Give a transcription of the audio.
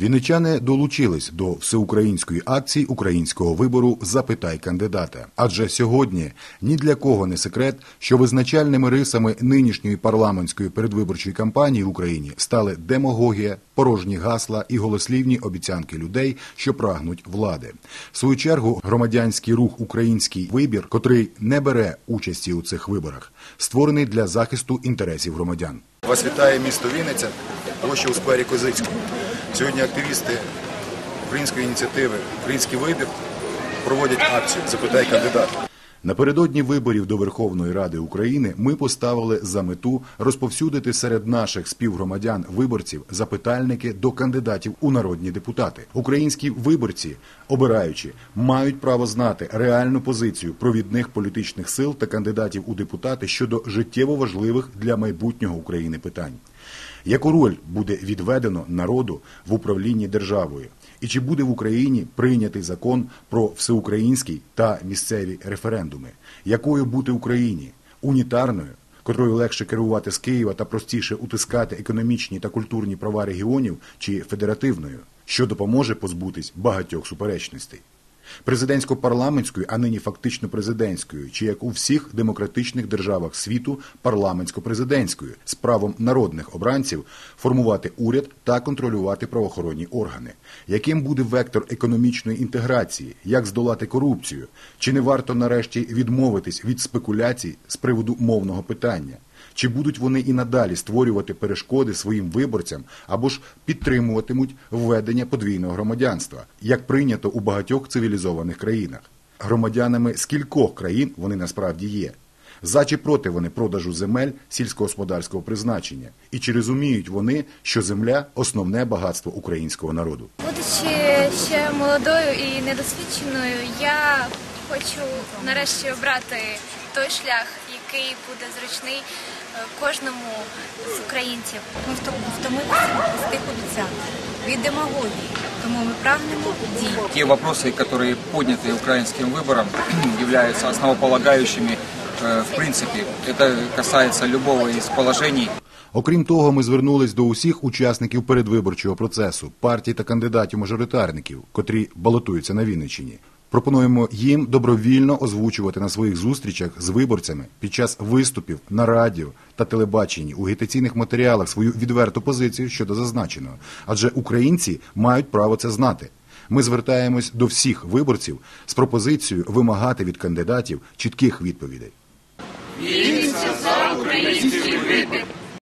Вінничани долучились до всеукраїнської акції українського вибору Запитай кандидата. Адже сьогодні ні для кого не секрет, що визначальними рисами нинішньої парламентської передвиборчої кампанії в Україні стали демагогія, порожні гасла і голослівні обіцянки людей, що прагнуть влади. В свою чергу громадянський рух Український вибір, котрий не бере участі у цих виборах, створений для захисту інтересів громадян. Вас вітає місто Вінниця, площа у сквері Козицького. Сьогодні активісти української ініціативи Український вибір проводять акцію Запитай кандидата. Напередодні виборів до Верховної Ради України ми поставили за мету розповсюдити серед наших співгромадян виборців запитальники до кандидатів у народні депутати. Українські виборці, обираючи, мають право знати реальну позицію провідних політичних сил та кандидатів у депутати щодо життєво важливих для майбутнього України питань. Яку роль буде відведено народу в управлінні державою? І чи буде в Україні прийнятий закон про всеукраїнський та місцеві референдуми? Якою бути Україні? Унітарною, котрою легше керувати з Києва та простіше утискати економічні та культурні права регіонів, чи федеративною, що допоможе позбутись багатьох суперечностей? Президентсько-парламентською, а нині фактично президентською, чи як у всіх демократичних державах світу парламентсько-президентською з правом народних обранців формувати уряд та контролювати правоохоронні органи. Яким буде вектор економічної інтеграції, як здолати корупцію? Чи не варто нарешті відмовитись від спекуляцій з приводу мовного питання? Чи будуть вони і надалі створювати перешкоди своїм виборцям або ж підтримуватимуть введення подвійного громадянства, як прийнято у багатьох цивілізованих країнах? Громадянами з кількох країн вони насправді є. За чи проти вони продажу земель сільськогосподарського призначення? І чи розуміють вони, що земля основне багатство українського народу? Будучи ще молодою і недосвідченою, я хочу нарешті обрати той шлях, який буде зручний е, кожному з українців. Ми втом- втомилися з тих обіцянок від демагогії, тому ми прагнемо дій. Те вопросы, которые подняты украинским выбором, являются основополагающими э, в принципе. Это касается любого из положений Окрім того, ми звернулись до усіх учасників передвиборчого процесу, партій та кандидатів-мажоритарників, котрі балотуються на Вінниччині. Пропонуємо їм добровільно озвучувати на своїх зустрічах з виборцями під час виступів на радіо та телебаченні у агітаційних матеріалах свою відверту позицію щодо зазначеного. Адже українці мають право це знати. Ми звертаємось до всіх виборців з пропозицією вимагати від кандидатів чітких відповідей. Вінниця за український вибір.